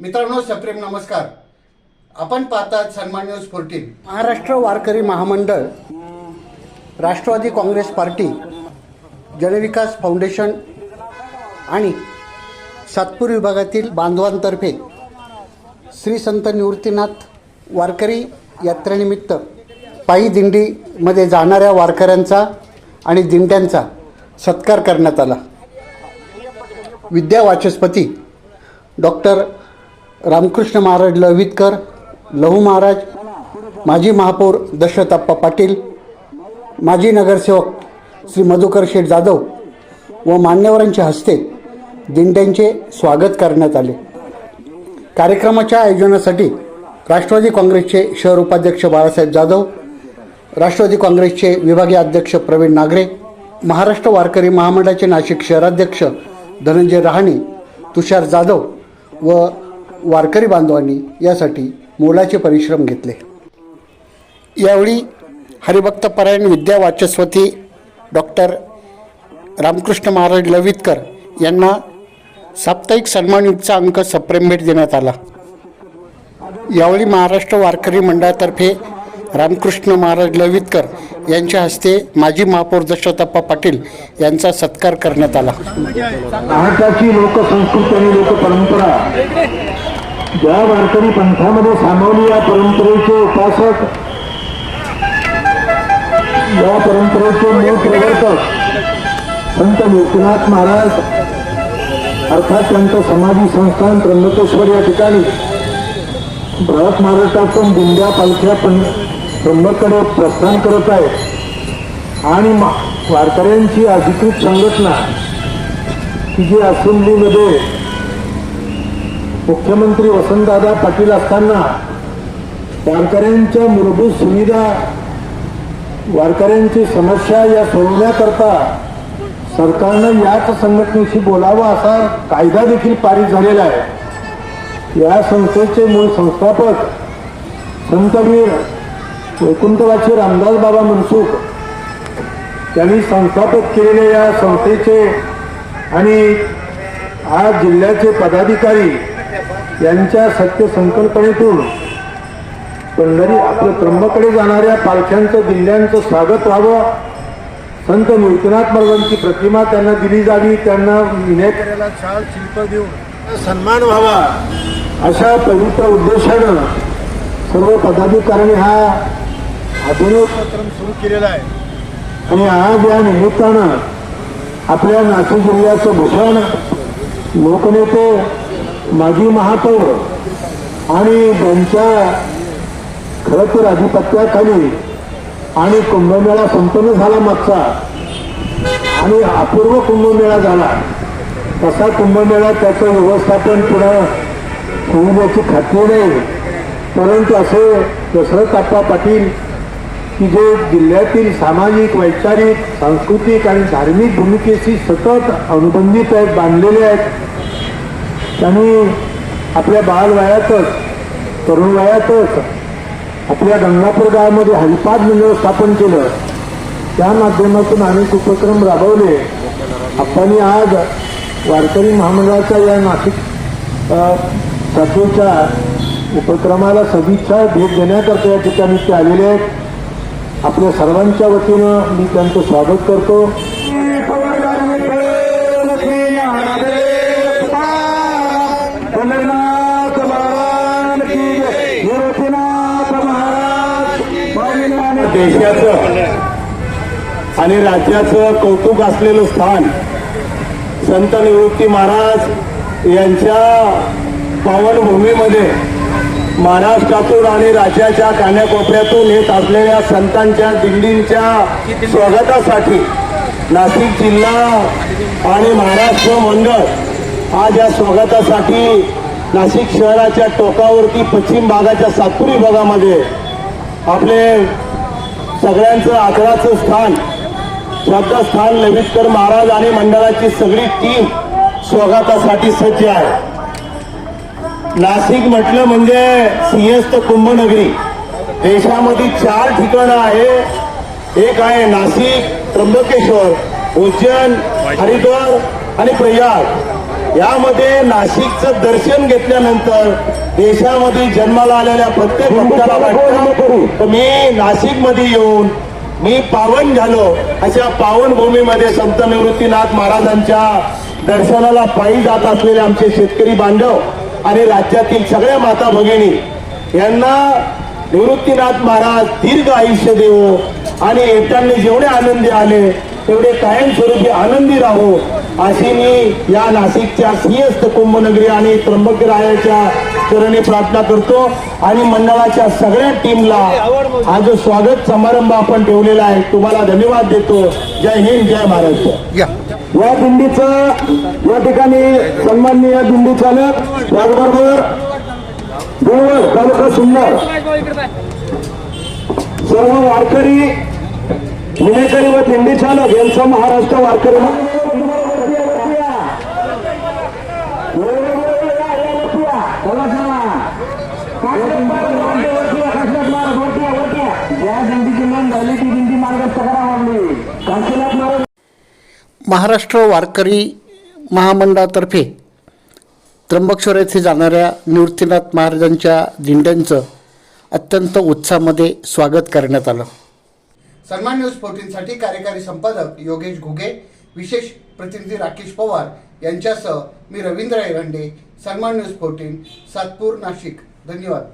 मित्रांनो सप्रेम नमस्कार. आपण पाहतात सन्मान news fourteen. Maharashtra Warkari Mahamandal Rashtrawadi Congress party Janvikas foundation आणि सातपूर विभागातील बांधवांतर्फे श्री संत निवृत्तीनाथ वारकरी यात्रेनिमित्त पायी दिंडीमध्ये जाणाऱ्या वारकऱ्यांचा आणि दिंड्यांचा सत्कार करण्यात आला. विद्यावाचस्पती डॉक्टर रामकृष्ण महाराज लवितकर लहू महाराज माजी महापौर दशरथाप्पा पाटील माजी नगरसेवक श्री मधुकर शेठ जाधव व मान्यवरांच्या हस्ते दिंड्यांचे स्वागत करण्यात आले. कार्यक्रमाच्या आयोजनासाठी राष्ट्रवादी काँग्रेसचे शहर उपाध्यक्ष बाळासाहेब जाधव राष्ट्रवादी काँग्रेसचे विभागीय अध्यक्ष प्रवीण नागरे महाराष्ट्र वारकरी महामंडळाचे नाशिक शहराध्यक्ष धनंजय रहाणे तुषार जाधव व वारकरी बांधवांनी यासाठी मोलाचे परिश्रम घेतले. यावेळी हरिभक्तपरायण विद्या वाचस्वती डॉक्टर रामकृष्ण महाराज लवितकर यांना साप्ताहिक सन्मानयुक्तचा अंक सप्रेम भेट देण्यात आला. यावेळी महाराष्ट्र वारकरी मंडळातर्फे रामकृष्ण महाराज लवितकर यांच्या हस्ते माजी महापौर दशरथप्पा पाटील यांचा सत्कार करण्यात आला. भारताची लोकसंस्कृती आणि लोकपरंपरा ज्या वारकरी पंथामध्ये सामावली या परंपरेचे उपासक या परंपरेचे मूळ प्रवर्तक संत लोकनाथ महाराज अर्थात त्यांचं समाधी संस्थान त्र्यंबकेश्वर या ठिकाणी बृहत महाराष्ट्रातून दिंड्या पालख्या पण त्र्यंबकडे प्रस्थान करत आहेत. आणि वारकऱ्यांची अधिकृत संघटना की जी असेंब्लीमध्ये मुख्यमंत्री वसंतदादा पाटील असताना वारकऱ्यांच्या मूलभूत सुविधा वारकऱ्यांची समस्या या सोडवण्याकरता सरकारनं याच संघटनेशी बोलावं असा कायदा देखील पारित झालेला आहे. या संस्थेचे मूळ संस्थापक संतवीर वैकुंठवाची रामदास बाबा मनसुख त्यांनी संस्थापक केलेल्या या संस्थेचे आणि आज जिल्ह्याचे पदाधिकारी यांच्या सत्य संकल्पनेतून पंढरी आपल्या त्र्यंबकडे जाणाऱ्या पालख्यांचं दिल्ल्यांचं स्वागत व्हावं. संत निवृत्तीनाथ महाराजांची प्रतिमा त्यांना दिली जावी त्यांना विनयकऱ्याला शाल शिल्प देऊन सन्मान व्हावा. अशा पवित्र उद्देशानं सर्व पदाधिकाऱ्यांनी हा अभिनव उपक्रम सुरू केलेला आहे. आणि आज या निमित्तानं आपल्या नाशिक जिल्ह्याचं भूषण लोकनेते माजी महापौर आणि त्यांच्या खरं तर अधिपत्याखाली आणि कुंभमेळा संपन्न झाला मागचा आणि अपूर्व कुंभमेळा झाला तसा कुंभमेळा त्याचं व्यवस्थापन पुढं होण्याची खात्री नाही. परंतु असे दशरथ आप्पा पाटील की जे जिल्ह्यातील सामाजिक वैचारिक सांस्कृतिक आणि धार्मिक भूमिकेशी सतत अनुबंधित आहेत बांधलेले आहेत त्यांनी आपल्या बालवयातच तरुण वयातच आपल्या गंगापूर गावामध्ये हरिपाद मंडळ स्थापन केलं. त्या माध्यमातून अनेक उपक्रम राबवले. आपण आज वारकरी महामंडळाच्या या नाशिक अ, शाखेच्या उपक्रमाला सदिच्छा भेट देण्याकरता या ठिकाणी ते आलेले आहेत. आपल्या सर्वांच्या वतीनं मी त्यांचं स्वागत करतो. देशाचं आणि राज्याचं कौतुक असलेलं स्थान संत निवृत्ती महाराज यांच्या पावनभूमीमध्ये महाराष्ट्रातून आणि राज्याच्या कान्याकोपऱ्यातून येत असलेल्या संतांच्या दिंडींच्या स्वागतासाठी नाशिक जिल्हा आणि महाराष्ट्र मंडळ आज या स्वागतासाठी नाशिक शहराच्या टोकावरती पश्चिम भागाच्या सातपुरी भागामध्ये आपले सगळ्यांचं आदराचं स्थान. श्रद्धास्थान लवितकर महाराज आणि मंडळाची सगळी टीम स्वागतासाठी सज्ज आहे. नाशिक म्हटलं म्हणजे सिंहस्थ कुंभनगरी. देशामध्ये चार ठिकाणं आहे. एक आहे नाशिक त्र्यंबकेश्वर उज्जैन हरिद्वार आणि प्रयाग. यामध्ये नाशिकचं दर्शन घेतल्यानंतर देशामध्ये जन्माला आलेल्या प्रत्येक भक्ताला वाटतं मी नाशिकमध्ये येऊन मी पावन झालो अशा पावन भूमीमध्ये संत निवृत्तीनाथ महाराजांच्या दर्शनाला पायी जात असलेले आमचे शेतकरी बांधव आणि राज्यातील सगळ्या माता भगिनी यांना निवृत्तीनाथ महाराज दीर्घ आयुष्य देवो आणि येताना जेवढे आनंदी आले तेवढे कायमस्वरूपी आनंदी राहो. अशी मी या नाशिकच्या सिंहस्थ कुंभनगरी आणि त्र्यंबकरायाच्या चरणी प्रार्थना करतो आणि मंडळाच्या सगळ्या टीमला हा जो स्वागत समारंभ आपण ठेवलेला आहे. तुम्हाला धन्यवाद देतो. जय हिंद जय महाराष्ट्र या. दिंडीचं या ठिकाणी सन्माननीय दिंडी चालक त्याचबरोबर देवळ तालुका सुंदर. सर्व वारकरी पुणेकरी व दिंडी चालक यांचा महाराष्ट्र वारकरी. महाराष्ट्र वारकरी महामंडळातर्फे त्र्यंबकेश्वर येथे जाणाऱ्या निवृत्तीनाथ महाराजांच्या दिंड्यांचं अत्यंत उत्साहामध्ये स्वागत करण्यात आलं. सन्मान न्यूज फोर्टीनसाठी कार्यकारी संपादक योगेश घुगे विशेष प्रतिनिधी राकेश पवार यांच्यासह मी रवींद्र एरंडे सन्मान न्यूज फोर्टीन सातपूर नाशिक. धन्यवाद.